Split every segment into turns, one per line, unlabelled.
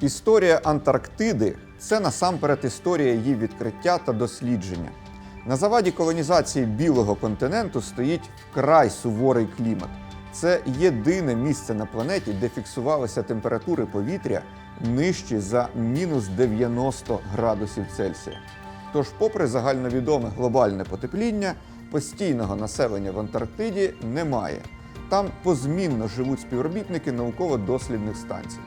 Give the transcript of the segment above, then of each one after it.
Історія Антарктиди це насамперед історія її відкриття та дослідження. На заваді колонізації білого континенту стоїть вкрай суворий клімат. Це єдине місце на планеті, де фіксувалися температури повітря нижчі за мінус 90 градусів Цельсія. Тож, попри загальновідоме глобальне потепління, постійного населення в Антарктиді немає. Там позмінно живуть співробітники науково-дослідних станцій.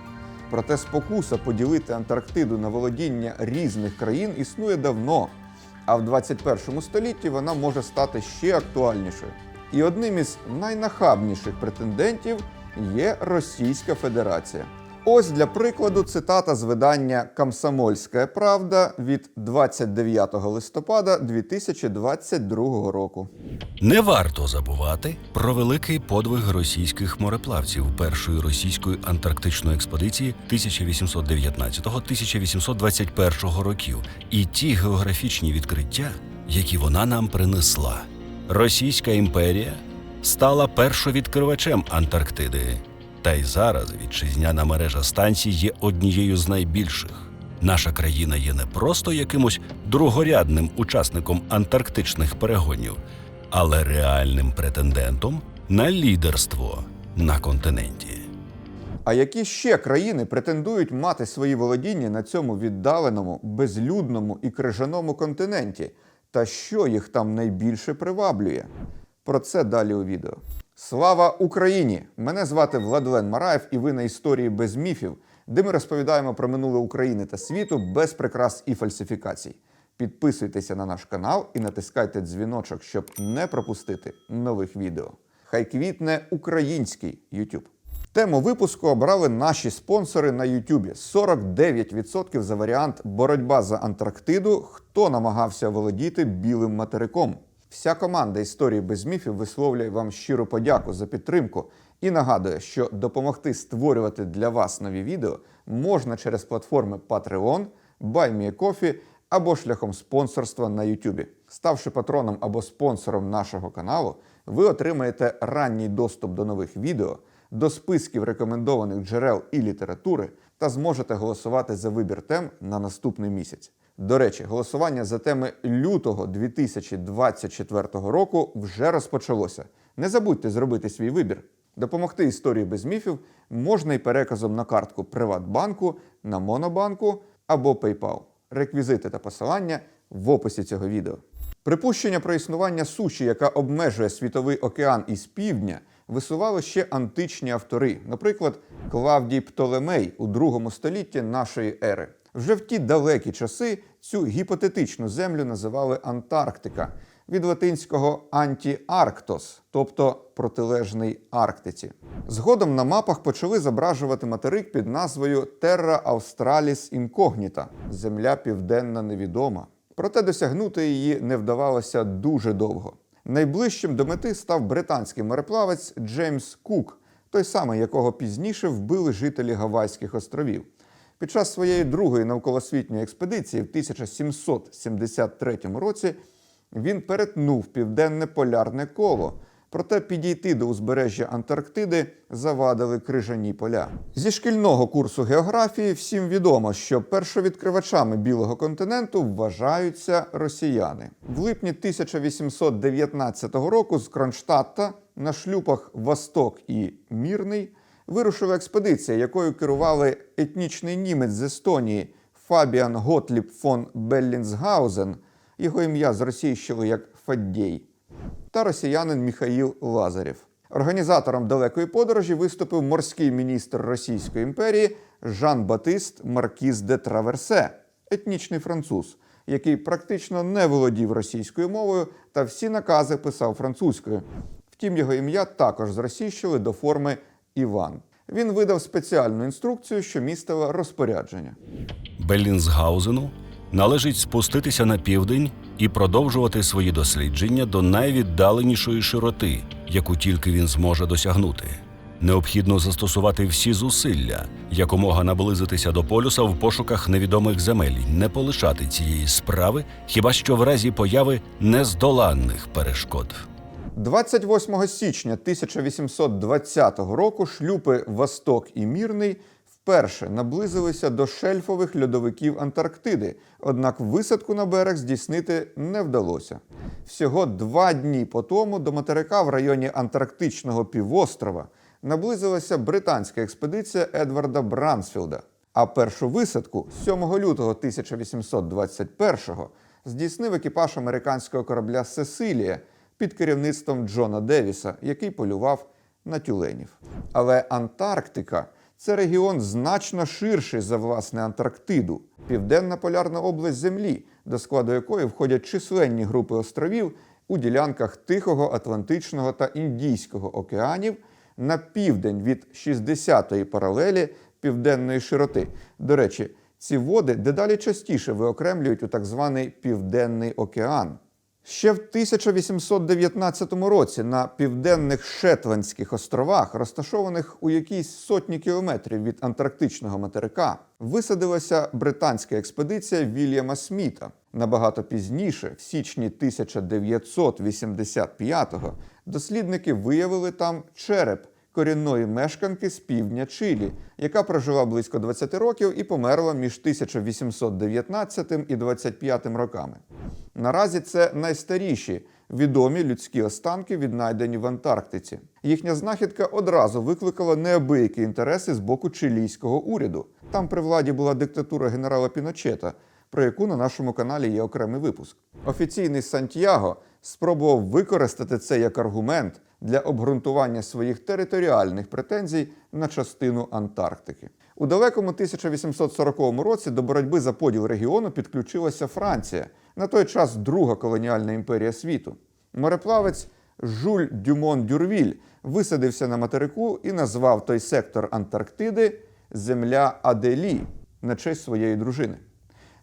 Проте спокуса поділити Антарктиду на володіння різних країн існує давно, а в 21 столітті вона може стати ще актуальнішою. І одним із найнахабніших претендентів є Російська Федерація. Ось для прикладу цитата з видання Комсомольська Правда від 29 листопада 2022 року.
Не варто забувати про великий подвиг російських мореплавців першої російської антарктичної експедиції 1819-1821 років і ті географічні відкриття, які вона нам принесла. Російська імперія стала першовідкривачем Антарктиди, та й зараз вітчизняна мережа станцій є однією з найбільших. Наша країна є не просто якимось другорядним учасником антарктичних перегонів, але реальним претендентом на лідерство на континенті.
А які ще країни претендують мати свої володіння на цьому віддаленому, безлюдному і крижаному континенті? Та що їх там найбільше приваблює? Про це далі у відео. Слава Україні! Мене звати Владлен Мараєв, і ви на історії без міфів, де ми розповідаємо про минуле України та світу без прикрас і фальсифікацій. Підписуйтеся на наш канал і натискайте дзвіночок, щоб не пропустити нових відео. Хай квітне український YouTube. Тему випуску обрали наші спонсори на Ютубі. 49% за варіант Боротьба за Антарктиду. Хто намагався володіти білим материком? Вся команда історії без міфів висловлює вам щиру подяку за підтримку і нагадує, що допомогти створювати для вас нові відео можна через платформи Patreon, BuyMeACoffee або шляхом спонсорства на YouTube. Ставши патроном або спонсором нашого каналу, ви отримаєте ранній доступ до нових відео, до списків рекомендованих джерел і літератури та зможете голосувати за вибір тем на наступний місяць. До речі, голосування за теми лютого 2024 року вже розпочалося. Не забудьте зробити свій вибір. Допомогти історії без міфів можна і переказом на картку Приватбанку, на Монобанку або PayPal. Реквізити та посилання в описі цього відео. Припущення про існування суші, яка обмежує світовий океан із півдня, висували ще античні автори, наприклад, Клавдій Птолемей у другому столітті нашої ери. Вже в ті далекі часи цю гіпотетичну землю називали Антарктика від латинського антіарктос, тобто протилежний Арктиці. Згодом на мапах почали зображувати материк під назвою Terra Australis Incognita – земля південна невідома. Проте досягнути її не вдавалося дуже довго. Найближчим до мети став британський мореплавець Джеймс Кук, той самий, якого пізніше вбили жителі Гавайських островів. Під час своєї другої навколосвітньої експедиції в 1773 році він перетнув південне полярне коло. Проте підійти до узбережжя Антарктиди завадили крижані поля. Зі шкільного курсу географії всім відомо, що першовідкривачами білого континенту вважаються росіяни. В липні 1819 року з Кронштадта на шлюпах Восток і Мірний вирушила експедиція, якою керували етнічний німець з Естонії Фабіан Готліб фон Беллінсгаузен, його ім'я зросійщили як Фаддєй, та росіянин Міхаїл Лазарєв. Організатором далекої подорожі виступив морський міністр Російської імперії Жан-Батист Маркіз де Траверсе, етнічний француз, який практично не володів російською мовою та всі накази писав французькою. Втім, його ім'я також зросійщили до форми Іван. Він видав спеціальну інструкцію, що містила розпорядження.
Беллінсгаузену належить спуститися на південь і продовжувати свої дослідження до найвіддаленішої широти, яку тільки він зможе досягнути. Необхідно застосувати всі зусилля, якомога наблизитися до полюса в пошуках невідомих земель, не полишати цієї справи, хіба що в разі появи нездоланних перешкод.
28 січня 1820 року шлюпи Восток і Мірний вперше наблизилися до шельфових льодовиків Антарктиди, однак висадку на берег здійснити не вдалося. Всього два дні по тому до материка в районі Антарктичного півострова наблизилася британська експедиція Едварда Брансфілда. А першу висадку 7 лютого 1821-го здійснив екіпаж американського корабля Сесилія під керівництвом Джона Девіса, який полював на тюленів. Але Антарктика це регіон значно ширший за власне Антарктиду, південна полярна область Землі, до складу якої входять численні групи островів у ділянках Тихого, Атлантичного та Індійського океанів на південь від 60-ї паралелі південної широти. До речі, ці води дедалі частіше виокремлюють у так званий Південний океан. Ще в 1819 році на південних Шетландських островах, розташованих у якійсь сотні кілометрів від антарктичного материка, висадилася британська експедиція Вільяма Сміта. Набагато пізніше, в січні 1985-го, дослідники виявили там череп корінної мешканки з півдня Чилі, яка прожила близько 20 років і померла між 1819 і 25 роками. Наразі це найстаріші відомі людські останки, віднайдені в Антарктиці. Їхня знахідка одразу викликала неабиякі інтереси з боку чилійського уряду. Там при владі була диктатура генерала Піночета, про яку на нашому каналі є окремий випуск. Офіційний Сантьяго спробував використати це як аргумент для обґрунтування своїх територіальних претензій на частину Антарктики. У далекому 1840 році до боротьби за поділ регіону підключилася Франція, на той час друга колоніальна імперія світу. Мореплавець Жуль Дюмон Дюрвіль висадився на материку і назвав той сектор Антарктиди Земля Аделі на честь своєї дружини.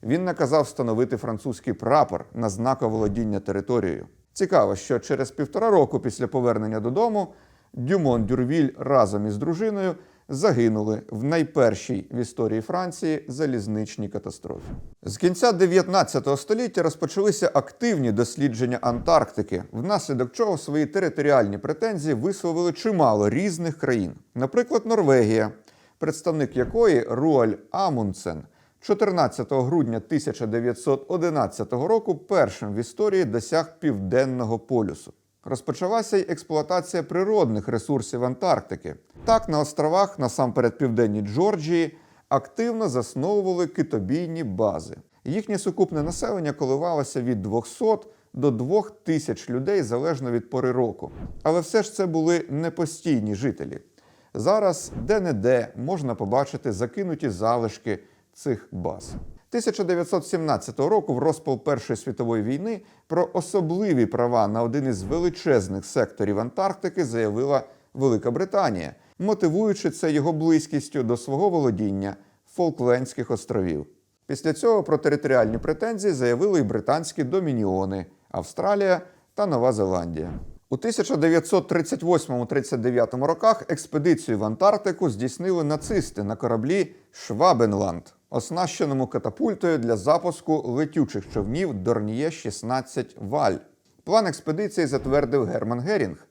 Він наказав встановити французький прапор на знак оволодіння територією. Цікаво, що через півтора року після повернення додому Дюмон Дюрвіль разом із дружиною загинули в найпершій в історії Франції залізничній катастрофі. З кінця 19 століття розпочалися активні дослідження Антарктики, внаслідок чого свої територіальні претензії висловили чимало різних країн. Наприклад, Норвегія, представник якої Руаль Амундсен 14 грудня 1911 року першим в історії досяг південного полюсу. Розпочалася й експлуатація природних ресурсів Антарктики. Так, на островах, насамперед південній Джорджії, активно засновували китобійні бази. Їхнє сукупне населення коливалося від 200 до 2000 людей залежно від пори року. Але все ж це були непостійні жителі. Зараз де-не-де можна побачити закинуті залишки цих баз. 1917 року, в розпал Першої світової війни, про особливі права на один із величезних секторів Антарктики заявила Велика Британія, мотивуючи це його близькістю до свого володіння Фолклендських островів. Після цього про територіальні претензії заявили й британські домініони Австралія та Нова Зеландія. У 1938-39 роках експедицію в Антарктику здійснили нацисти на кораблі Швабенланд, оснащеному катапультою для запуску летючих човнів Дорніє 16 Валь. План експедиції затвердив Герман Герінг,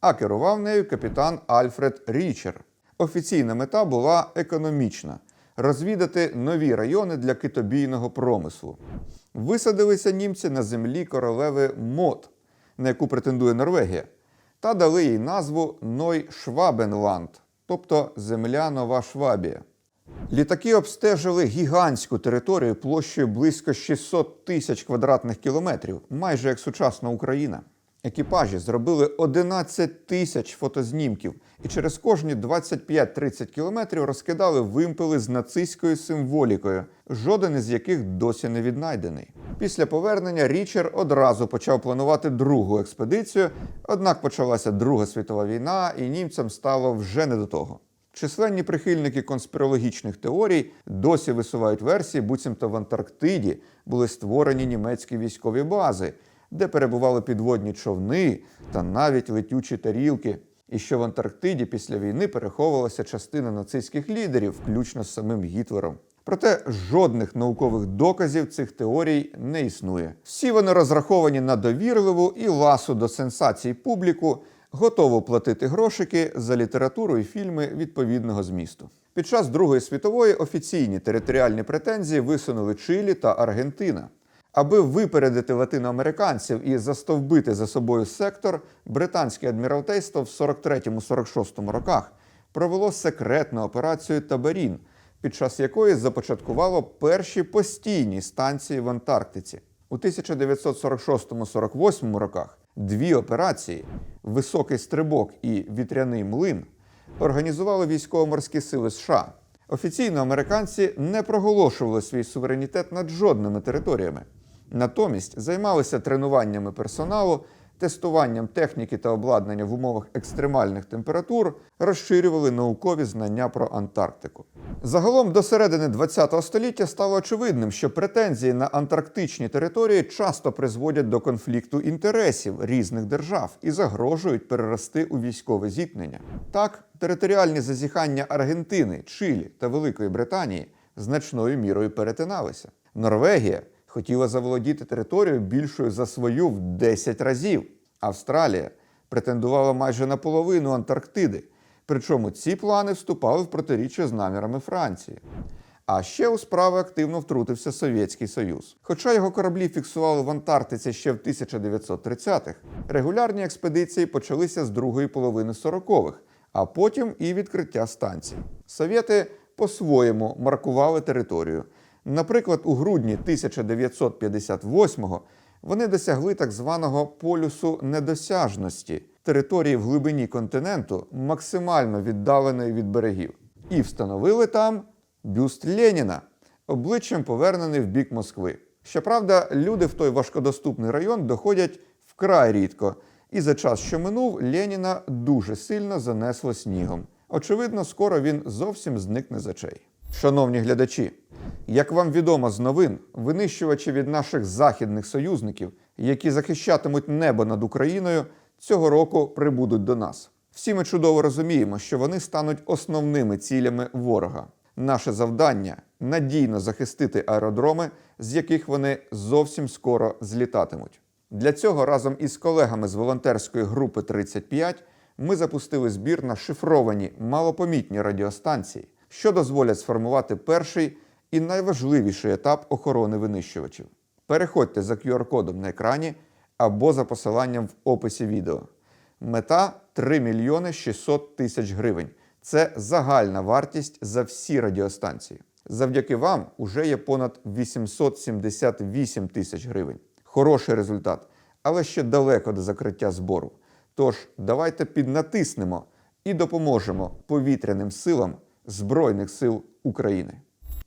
а керував нею капітан Альфред Річер. Офіційна мета була економічна розвідати нові райони для китобійного промислу. Висадилися німці на землі королеви Мот, на яку претендує Норвегія, та дали їй назву Ной Швабенланд, тобто Земля Нова Швабія. Літаки обстежили гігантську територію площею близько 600 тисяч квадратних кілометрів, майже як сучасна Україна. Екіпажі зробили 11 тисяч фотознімків і через кожні 25-30 кілометрів розкидали вимпели з нацистською символікою, жоден із яких досі не віднайдений. Після повернення Річер одразу почав планувати другу експедицію, однак почалася Друга світова війна, і німцям стало вже не до того. Численні прихильники конспірологічних теорій досі висувають версії, буцімто в Антарктиді були створені німецькі військові бази, де перебували підводні човни та навіть летючі тарілки, і що в Антарктиді після війни переховувалася частина нацистських лідерів, включно з самим Гітлером. Проте жодних наукових доказів цих теорій не існує. Всі вони розраховані на довірливу і ласу до сенсацій публіку, готово платити грошики за літературу і фільми відповідного змісту. Під час Другої світової офіційні територіальні претензії висунули Чилі та Аргентина. Аби випередити латиноамериканців і застовбити за собою сектор, британське адміралтейство в 43-46 роках провело секретну операцію Табарін, під час якої започаткувало перші постійні станції в Антарктиці. У 1946-48 роках дві операції Високий стрибок і Вітряний млин організували військово-морські сили США. Офіційно американці не проголошували свій суверенітет над жодними територіями. Натомість займалися тренуваннями персоналу, тестуванням техніки та обладнання в умовах екстремальних температур, розширювали наукові знання про Антарктику. Загалом до середини ХХ століття стало очевидним, що претензії на антарктичні території часто призводять до конфлікту інтересів різних держав і загрожують перерости у військове зіткнення. Так, територіальні зазіхання Аргентини, Чилі та Великої Британії значною мірою перетиналися. Норвегія хотіла заволодіти територією більшою за свою в 10 разів. Австралія претендувала майже на половину Антарктиди. Причому ці плани вступали в протиріччя з намірами Франції. А ще у справи активно втрутився Совєтський Союз. Хоча його кораблі фіксували в Антарктиці ще в 1930-х, регулярні експедиції почалися з другої половини 40-х, а потім і відкриття станцій. Совєти по-своєму маркували територію. Наприклад, у грудні 1958-го вони досягли так званого полюсу недосяжності території в глибині континенту, максимально віддаленої від берегів, і встановили там бюст Леніна, обличчям повернений в бік Москви. Щоправда, люди в той важкодоступний район доходять вкрай рідко, і за час, що минув, Леніна дуже сильно занесло снігом. Очевидно, скоро він зовсім зникне з очей. Шановні глядачі, як вам відомо з новин, винищувачі від наших західних союзників, які захищатимуть небо над Україною, цього року прибудуть до нас. Всі ми чудово розуміємо, що вони стануть основними цілями ворога. Наше завдання надійно захистити аеродроми, з яких вони зовсім скоро злітатимуть. Для цього разом із колегами з волонтерської групи 35 ми запустили збір на шифровані малопомітні радіостанції, що дозволять сформувати перший і найважливіший етап охорони винищувачів. Переходьте за QR-кодом на екрані або за посиланням в описі відео. Мета 3 мільйони 600 тисяч гривень. Це загальна вартість за всі радіостанції. Завдяки вам уже є понад 878 тисяч гривень. Хороший результат, але ще далеко до закриття збору. Тож давайте піднатиснемо і допоможемо повітряним силам Збройних сил України.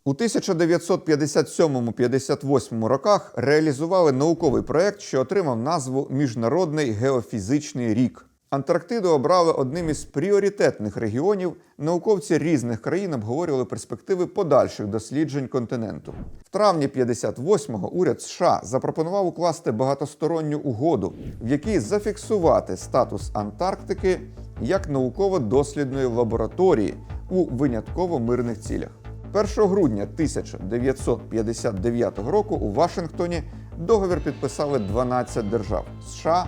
У 1957-58 роках реалізували науковий проект, що отримав назву Міжнародний геофізичний рік. Антарктиду обрали одним із пріоритетних регіонів. Науковці різних країн обговорювали перспективи подальших досліджень континенту. В травні 58-го уряд США запропонував укласти багатосторонню угоду, в якій зафіксувати статус Антарктики як науково-дослідної лабораторії у винятково мирних цілях. 1 грудня 1959 року у Вашингтоні договір підписали 12 держав: США,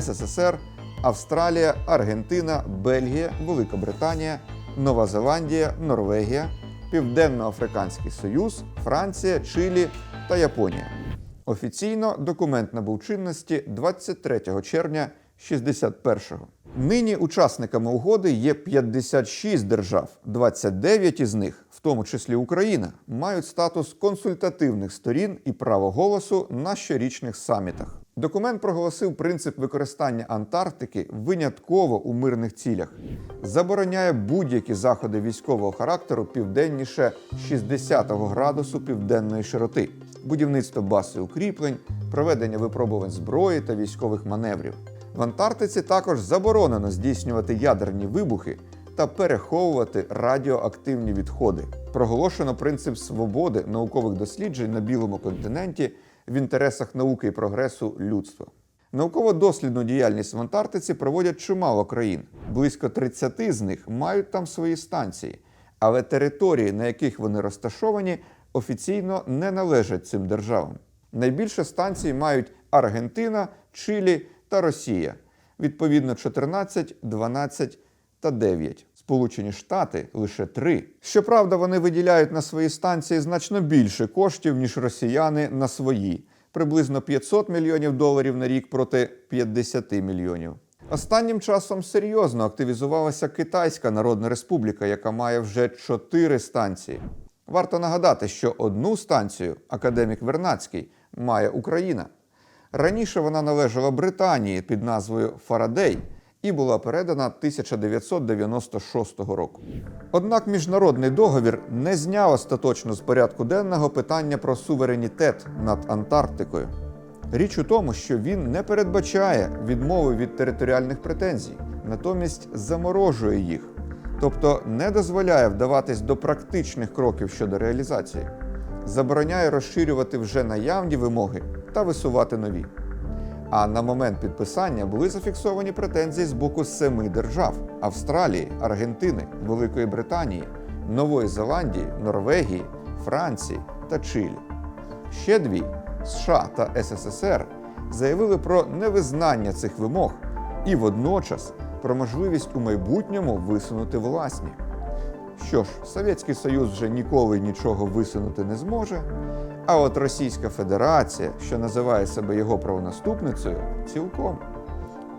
СССР, Австралія, Аргентина, Бельгія, Велика Британія, Нова Зеландія, Норвегія, Південно-Африканський Союз, Франція, Чилі та Японія. Офіційно документ набув чинності 23 червня 61-го. Нині учасниками угоди є 56 держав. 29 із них, в тому числі Україна, мають статус консультативних сторін і право голосу на щорічних самітах. Документ проголосив принцип використання Антарктики винятково у мирних цілях, забороняє будь-які заходи військового характеру південніше 60-го градусу південної широти, будівництво баз укріплень, проведення випробувань зброї та військових маневрів. В Антарктиці також заборонено здійснювати ядерні вибухи та переховувати радіоактивні відходи. Проголошено принцип свободи наукових досліджень на білому континенті в інтересах науки і прогресу людства. Науково-дослідну діяльність в Антарктиці проводять чимало країн. Близько 30 з них мають там свої станції, але території, на яких вони розташовані, офіційно не належать цим державам. Найбільше станцій мають Аргентина, Чилі та Росія. відповідно 14, 12 та 9. Сполучені Штати лише 3. Щоправда, вони виділяють на свої станції значно більше коштів, ніж росіяни на свої приблизно 500 мільйонів доларів на рік проти 50 мільйонів. Останнім часом серйозно активізувалася Китайська Народна Республіка, яка має вже 4 станції. Варто нагадати, що одну станцію академік Вернацький має Україна. Раніше вона належала Британії під назвою Фарадей і була передана 1996 року. Однак міжнародний договір не зняв остаточно з порядку денного питання про суверенітет над Антарктикою. Річ у тому, що він не передбачає відмови від територіальних претензій, натомість заморожує їх, тобто не дозволяє вдаватись до практичних кроків щодо реалізації, забороняє розширювати вже наявні вимоги та висувати нові. А на момент підписання були зафіксовані претензії з боку семи держав: Австралії, Аргентини, Великої Британії, Нової Зеландії, Норвегії, Франції та Чилі. Ще дві США та СССР заявили про невизнання цих вимог і водночас про можливість у майбутньому висунути власні. Що ж, Совєтський Союз вже ніколи нічого висунути не зможе. А от Російська Федерація, що називає себе його правонаступницею, цілком.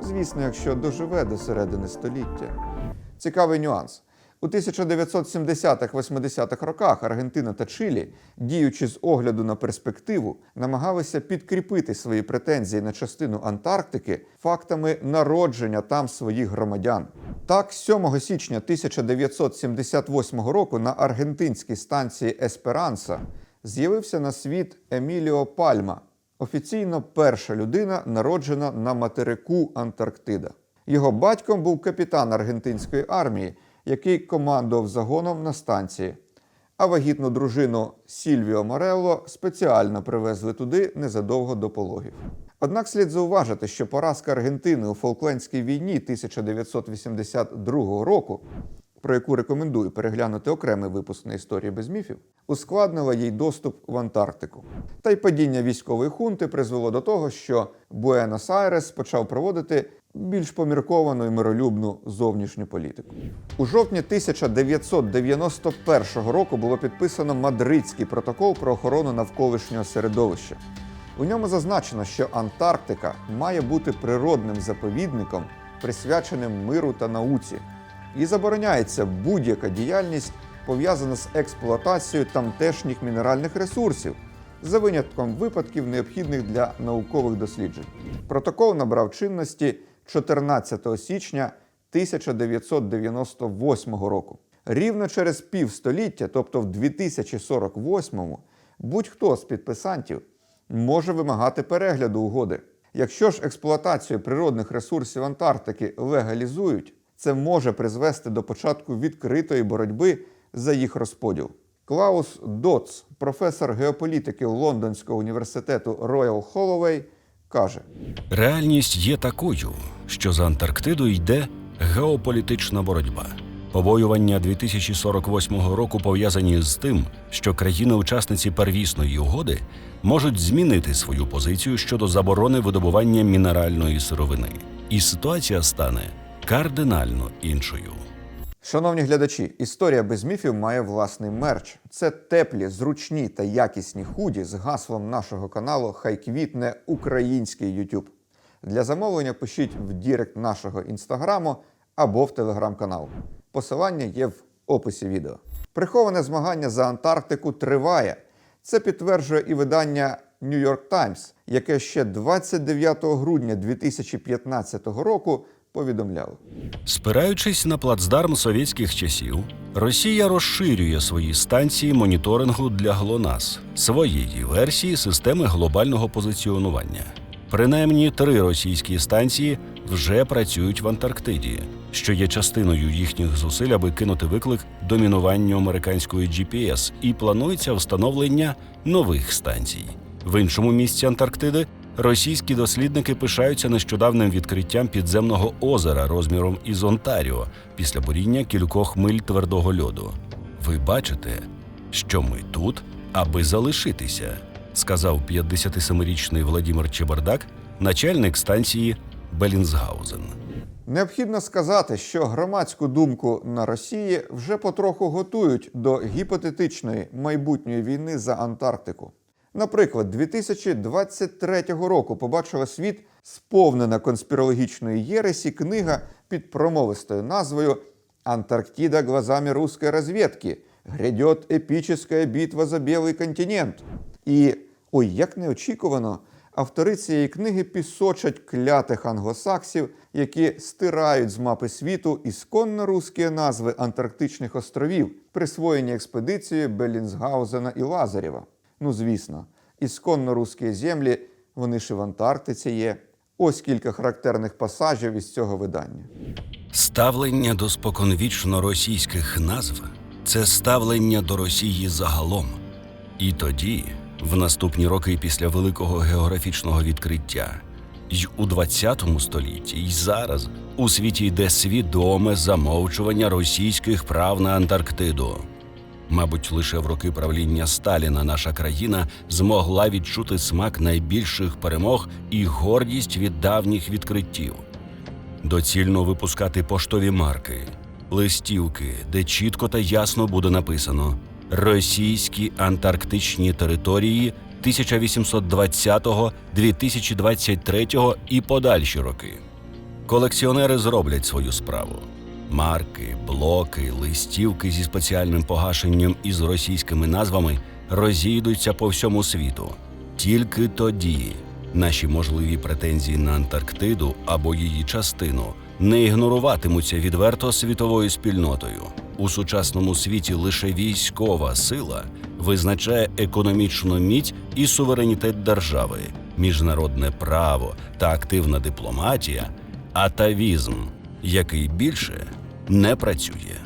Звісно, якщо доживе до середини століття. Цікавий нюанс. У 1970-80-х роках Аргентина та Чилі, діючи з огляду на перспективу, намагалися підкріпити свої претензії на частину Антарктики фактами народження там своїх громадян. Так, 7 січня 1978 року на аргентинській станції Есперанса з'явився на світ Еміліо Пальма, офіційно перша людина, народжена на материку Антарктида. Його батьком був капітан аргентинської армії, який командував загоном на станції. А вагітну дружину Сільвіо Морелло спеціально привезли туди незадовго до пологів. Однак слід зауважити, що поразка Аргентини у Фолклендській війні 1982 року, про яку рекомендую переглянути окремий випуск на історії без міфів, ускладнила їй доступ в Антарктику. Та й падіння військової хунти призвело до того, що Буенос-Айрес почав проводити більш помірковану і миролюбну зовнішню політику. У жовтні 1991 року було підписано Мадридський протокол про охорону навколишнього середовища. У ньому зазначено, що Антарктика має бути природним заповідником, присвяченим миру та науці, і забороняється будь-яка діяльність, пов'язана з експлуатацією тамтешніх мінеральних ресурсів, за винятком випадків, необхідних для наукових досліджень. Протокол набрав чинності 14 січня 1998 року. Рівно через півстоліття, тобто в 2048-му, будь-хто з підписантів може вимагати перегляду угоди. Якщо ж експлуатацію природних ресурсів Антарктики легалізують, це може призвести до початку відкритої боротьби за їх розподіл. Клаус Доц, професор геополітики Лондонського університету Royal Holloway, каже:
Реальність є такою, що за Антарктиду йде геополітична боротьба. Побоювання 2048 року пов'язані з тим, що країни-учасниці первісної угоди можуть змінити свою позицію щодо заборони видобування мінеральної сировини, і ситуація стане кардинально іншою.
Шановні глядачі, історія без міфів має власний мерч. Це теплі, зручні та якісні худі з гаслом нашого каналу Хай квітне український YouTube. Для замовлення пишіть в Дірект нашого інстаграму або в телеграм-канал. Посилання є в описі відео. Приховане змагання за Антарктику триває. Це підтверджує і видання New York Times, яке ще 29 грудня 2015 року повідомляло.
Спираючись на плацдарм совєтських часів, Росія розширює свої станції моніторингу для ГЛОНАС, своєї версії системи глобального позиціонування. Принаймні три російські станції вже працюють в Антарктиді, що є частиною їхніх зусиль, аби кинути виклик домінуванню американської GPS, і планується встановлення нових станцій. В іншому місці Антарктиди російські дослідники пишаються нещодавним відкриттям підземного озера розміром із Онтаріо після буріння кількох миль твердого льоду. Ви бачите, що ми тут, аби залишитися, сказав 57-річний Владимир Чебардак, начальник станції Белінсгаузен.
Необхідно сказати, що громадську думку на Росії вже потроху готують до гіпотетичної майбутньої війни за Антарктику. Наприклад, 2023 року побачила світ сповнена конспірологічної єресі книга під промовистою назвою «Антарктида глазами русской разведки. Грядет епічна битва за білий континент». І ой, як неочікувано, автори цієї книги пісочать клятих англосаксів, які стирають з мапи світу ісконно русські назви антарктичних островів, присвоєні експедицією Белінсгаузена і Лазарєва. Ну, звісно, ісконно русські землі, вони ж і в Антарктиці є. Ось кілька характерних пасажів із цього видання.
Ставлення до споконвічно російських назв це ставлення до Росії загалом. І тоді, в наступні роки після великого географічного відкриття, й у ХХ столітті, й зараз у світі йде свідоме замовчування російських прав на Антарктиду. Мабуть, лише в роки правління Сталіна наша країна змогла відчути смак найбільших перемог і гордість від давніх відкриттів. Доцільно випускати поштові марки, листівки, де чітко та ясно буде написано Російські антарктичні території 1820-2023 і подальші роки. Колекціонери зроблять свою справу. Марки, блоки, листівки зі спеціальним погашенням і з російськими назвами розійдуться по всьому світу. Тільки тоді наші можливі претензії на Антарктиду або її частину не ігноруватимуться відверто світовою спільнотою. У сучасному світі лише військова сила визначає економічну міць і суверенітет держави, міжнародне право та активна дипломатія, атавізм, який більше не працює.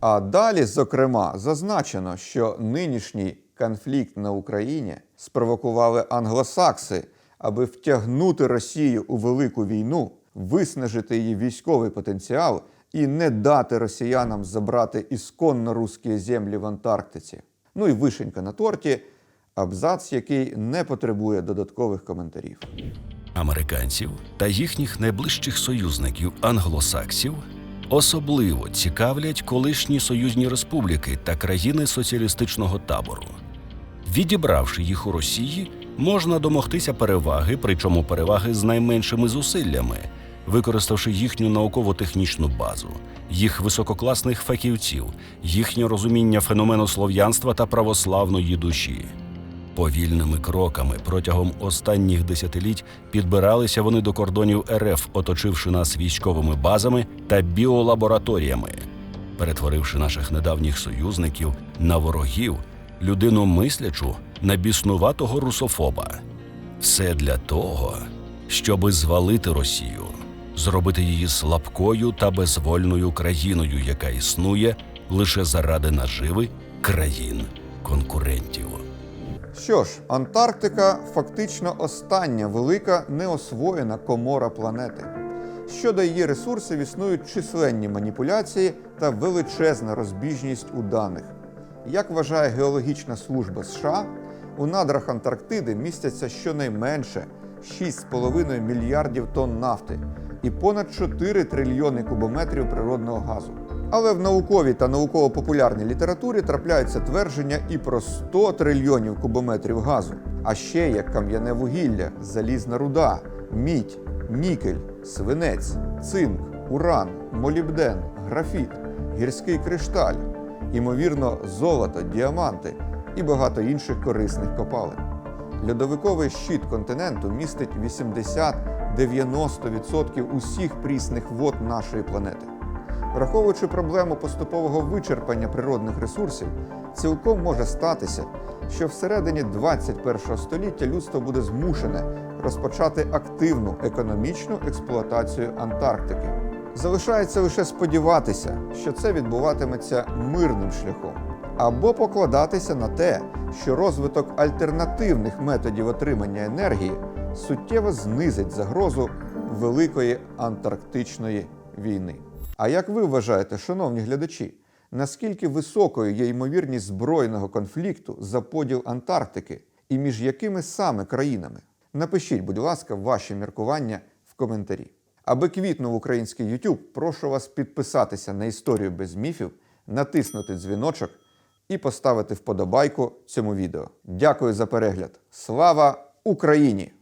А далі, зокрема, зазначено, що нинішній конфлікт на Україні спровокували англосакси, аби втягнути Росію у велику війну, виснажити її військовий потенціал і не дати росіянам забрати ісконно русські землі в Антарктиці. Ну і вишенька на торті, абзац, який не потребує додаткових коментарів.
Американців та їхніх найближчих союзників англосаксів особливо цікавлять колишні союзні республіки та країни соціалістичного табору. Відібравши їх у Росії, можна домогтися переваги, причому переваги з найменшими зусиллями, використавши їхню науково-технічну базу, їх висококласних фахівців, їхнє розуміння феномену слов'янства та православної душі. Повільними кроками протягом останніх десятиліть підбиралися вони до кордонів РФ, оточивши нас військовими базами та біолабораторіями, перетворивши наших недавніх союзників на ворогів, людину мислячу на біснуватого русофоба. Все для того, щоби звалити Росію, зробити її слабкою та безвольною країною, яка існує лише заради наживи країн конкурентів.
Що ж, Антарктика фактично остання велика неосвоєна комора планети. Щодо її ресурсів існують численні маніпуляції та величезна розбіжність у даних. Як вважає Геологічна служба США, у надрах Антарктиди містяться щонайменше 6,5 мільярдів тонн нафти і понад 4 трильйони кубометрів природного газу. Але в науковій та науково-популярній літературі трапляються твердження і про 100 трильйонів кубометрів газу, а ще як кам'яне вугілля, залізна руда, мідь, нікель, свинець, цинк, уран, молібден, графіт, гірський кришталь, ймовірно, золото, діаманти і багато інших корисних копалин. Льодовиковий щит континенту містить 80-90% усіх прісних вод нашої планети. Враховуючи проблему поступового вичерпання природних ресурсів, цілком може статися, що всередині 21 століття людство буде змушене розпочати активну економічну експлуатацію Антарктики. Залишається лише сподіватися, що це відбуватиметься мирним шляхом, або покладатися на те, що розвиток альтернативних методів отримання енергії суттєво знизить загрозу великої антарктичної війни. А як ви вважаєте, шановні глядачі, наскільки високою є ймовірність збройного конфлікту за поділ Антарктики і між якими саме країнами? Напишіть, будь ласка, ваші міркування в коментарі. Аби квітнув український YouTube, прошу вас підписатися на історію без міфів, натиснути дзвіночок і поставити вподобайку цьому відео. Дякую за перегляд. Слава Україні!